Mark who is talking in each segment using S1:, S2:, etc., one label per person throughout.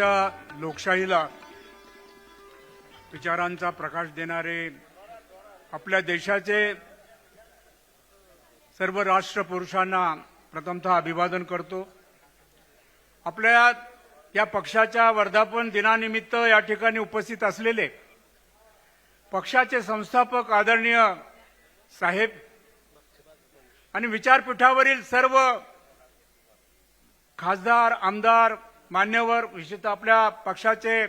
S1: आजच्या लोकशाहीला विचारांचा प्रकाश देणारे आपल्या देशाचे सर्व राष्ट्रपुरुषांना प्रथमतः अभिवादन करतो. आपल्या या पक्षाच्या वर्धापन दिनानिमित्त या ठिकाणी उपस्थित असलेले पक्षाचे संस्थापक आदरणीय साहेब आणि विचारपीठावरील सर्व खासदार आमदार मान्यवर विशेषतः आपल्या पक्षाचे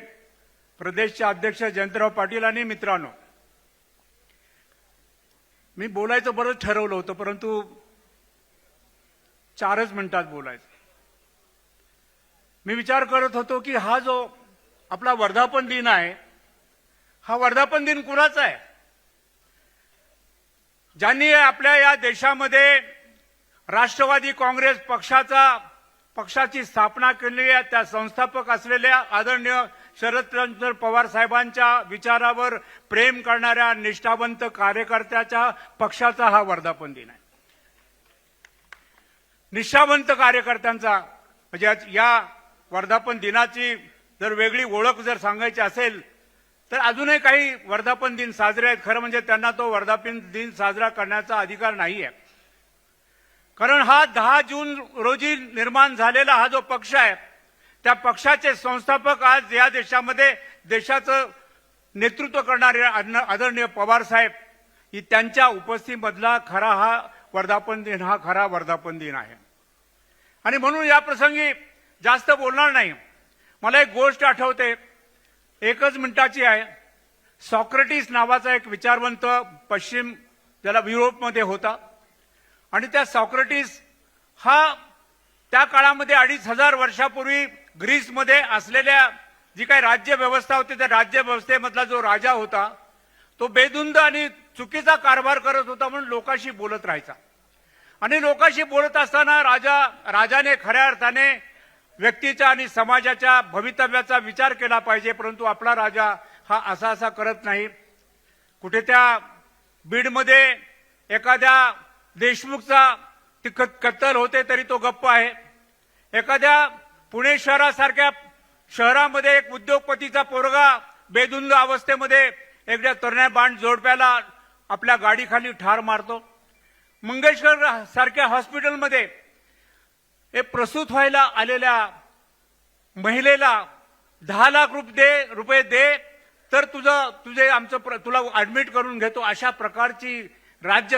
S1: प्रदेशचे अध्यक्ष जयंतराव पाटील आणि मित्रांनो मी बोलायचं बरंच ठरवलं होतं परंतु चारच मिनिटात बोलायचं. मी विचार करत होतो की हा जो आपला वर्धापन दिन आहे हा वर्धापन दिन कुणाचा आहे? ज्यांनी आपल्या या देशामध्ये राष्ट्रवादी काँग्रेस पक्षाचा पक्षाची स्थापना केली आहे त्या संस्थापक असलेल्या आदरणीय शरदचंद्र पवार साहेबांच्या विचारावर प्रेम करणाऱ्या निष्ठावंत कार्यकर्त्याच्या पक्षाचा हा वर्धापन दिन आहे. निष्ठावंत कार्यकर्त्यांचा म्हणजे आज या वर्धापन दिनाची जर वेगळी ओळख जर सांगायची असेल तर अजूनही काही वर्धापन दिन साजरे आहेत. खरं म्हणजे त्यांना तो वर्धापन दिन साजरा करण्याचा अधिकार नाही आहे कारण हा दहा जून रोजी निर्माण झालेला हा जो पक्ष आहे त्या पक्षाचे संस्थापक आज या देशामध्ये देशाचं नेतृत्व करणारे आदरणीय पवार साहेब ही त्यांच्या उपस्थितीमधला खरा हा वर्धापन दिन हा खरा वर्धापन दिन आहे. आणि म्हणून या प्रसंगी जास्त बोलणार नाही. मला एक गोष्ट आठवते. एकच मिनिटाची आहे. सॉक्रेटिस नावाचा एक विचारवंत पश्चिम ज्याला युरोपमध्ये होता. आणि त्या सॉक्रेटिस हा त्या काळामध्ये अडीच हजार वर्षापूर्वी ग्रीसमध्ये असलेल्या जी काही राज्य व्यवस्था होती त्या राज्य व्यवस्थेमधला जो राजा होता तो बेदुंद आणि चुकीचा कारभार करत होता म्हणून लोकांशी बोलत राहायचा. आणि लोकांशी बोलत असताना राजा राजाने खऱ्या अर्थाने व्यक्तीच्या आणि समाजाच्या भवितव्याचा विचार केला पाहिजे परंतु आपला राजा हा असा असा करत नाही. कुठे त्या बीडमध्ये एखाद्या देशमुखचा ती कत्तल होते तरी तो गप्प आहे. एखाद्या पुणे शहरासारख्या शहरामध्ये एक उद्योगपतीचा पोरगा बेधुंद अवस्थेमध्ये एकद्या तरुण्या बाण जोडप्याला आपल्या गाडीखाली ठार मारतो. मंगेशकर सारख्या हॉस्पिटलमध्ये हे प्रसूत व्हायला आलेल्या महिलेला दहा लाख रुपये रुपये दे तर तुझं तुझे आमचं तुला ऍडमिट करून घेतो. अशा प्रकारची राज्य